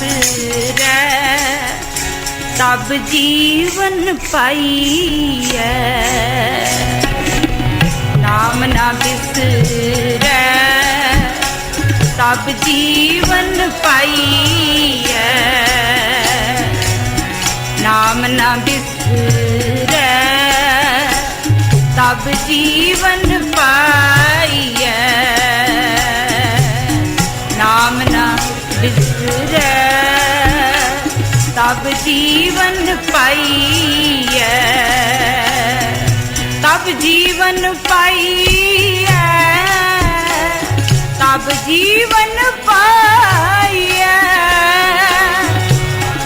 ਬਿਸਰੈ ਤਬ ਜੀਵਨ ਪਾਈਐ। ਨਾਮ ਨਾ ਬਿਸਰੈ। ਤਬ ਜੀਵਨ ਪਾਈਐ। ਨਾਮ ਨਾ ਬਿਸਰੈ। ਤਬ ਜੀਵਨ ਪਾਈਐ। ਤਬ ਜੀਵਨ ਪਾਈਐ। ਤਬ ਜੀਵਨ ਪਾਈਐ। ਤਬ ਜੀਵਨ ਪਾਈਐ।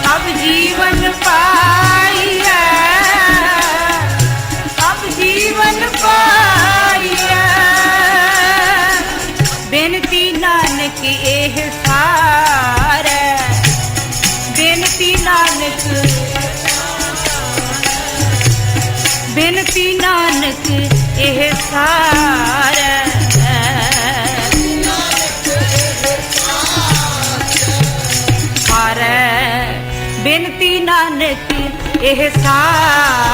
ਤਬ ਜੀਵਨ ਪਾਈਐ। ਤਬ ਜੀਵਨ ਪਾਈਐ ਬੇਨਤੀ ਨਾਨਕ ਇਹ ਸਾਰਾ ਸਾਰੈ ਬੇਨਤੀ ਨਾਨਕ ਇਹ ਸਾਰਾ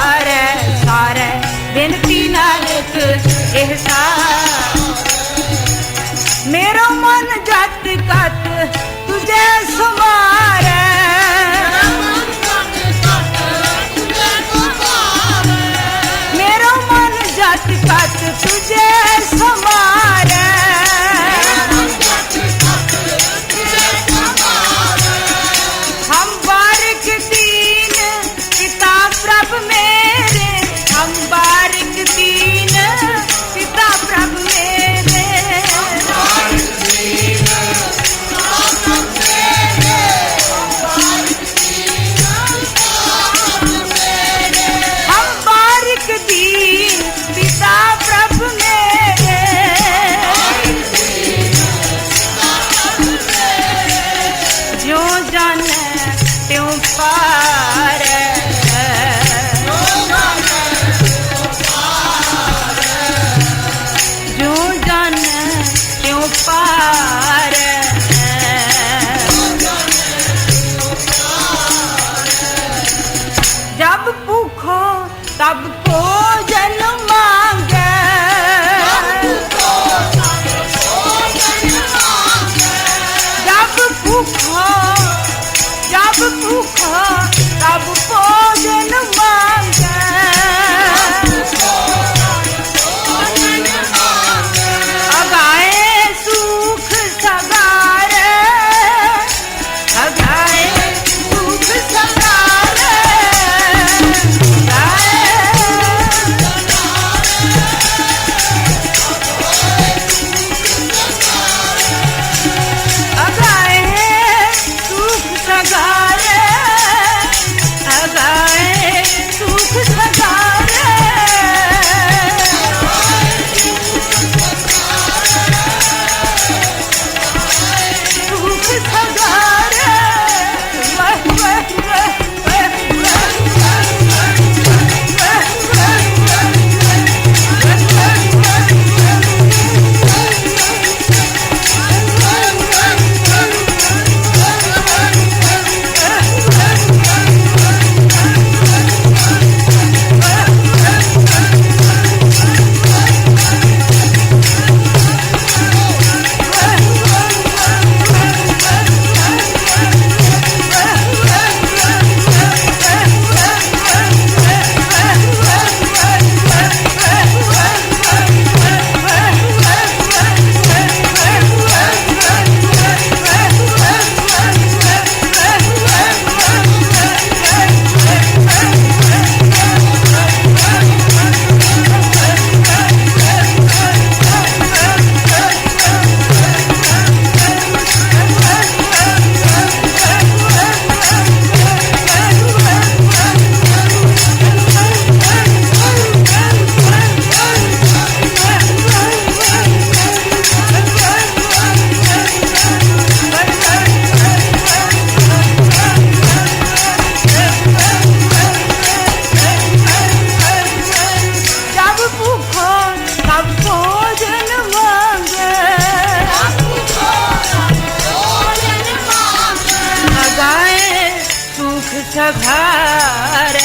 ਸਭਾਰ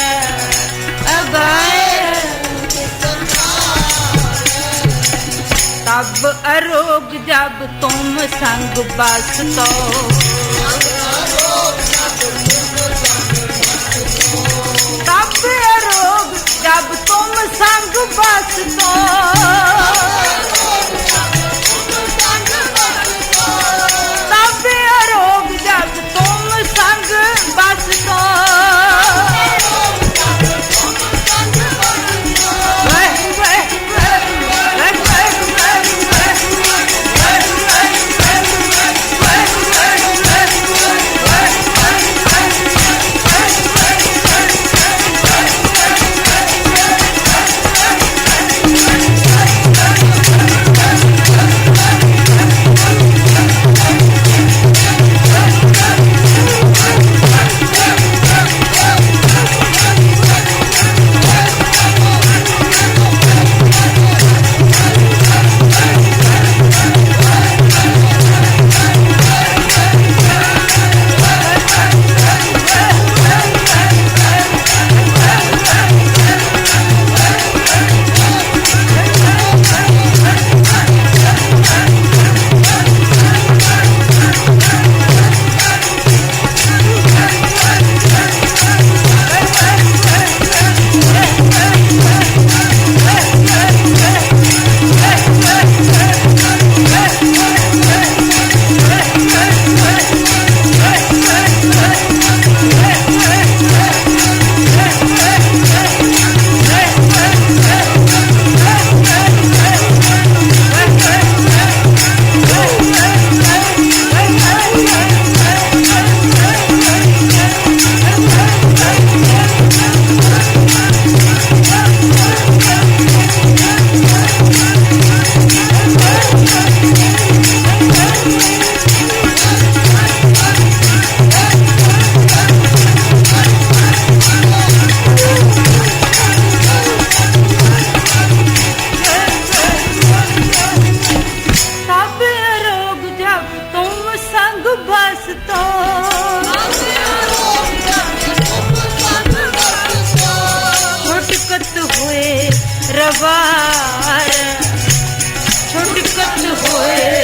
ਅਰੋਗ ਜਬ ਤੁਮ ਸੰਗ ਬਸ ਤੋ ਹੋਏ।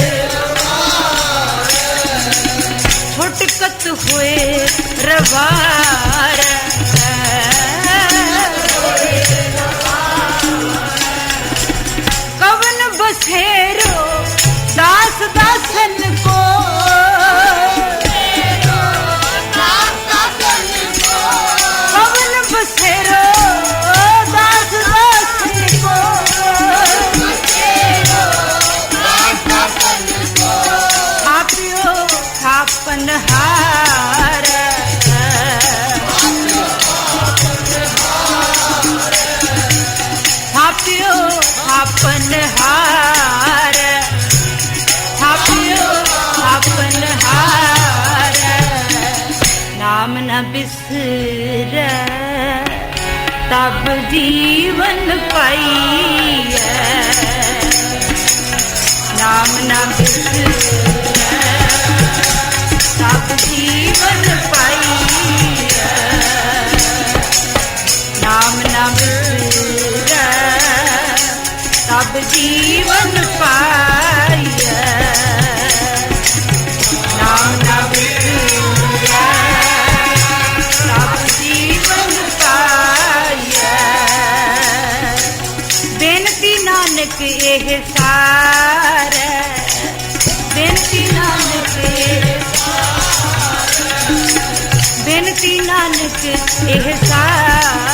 ਛੁਟਕਤ ਹੋਏ ਰਵਾਰ ਕਵਨ ਬਸੇਰੋ ਦਾਸ ਦਾਸਨ ਥਾਪਿਓ ਆਪਨ ਹਾਰ। ਥਾਪਿਓ ਆਪਨ ਹਾਰ। ਨਾਮ ਨ ਬਿਸਰੈ। ਤਬ ਜੀਵਨ ਪਾਈਐ। ਨਾਮ ਨ ਬਿਸਰੈ। ਤਬ ਜੀਵਨ ਪਾਈਐ। ਪ੍ਰਭ ਜੀਵਨ ਪਾਈਐ। ਨਾਮ ਨਾਮ ਪ੍ਰਭ ਜੀਵਨ ਪਾਈਐ। ਬੇਨਤੀ ਨਾਨਕ ਇਹ ਸਾਰੇ। ਬੇਨਤੀ ਨਾਨਕ ਇਹ ਸਾਰੇ। ਬੇਨਤੀ ਨਾਨਕ ਇਹ ਸਾਰੇ।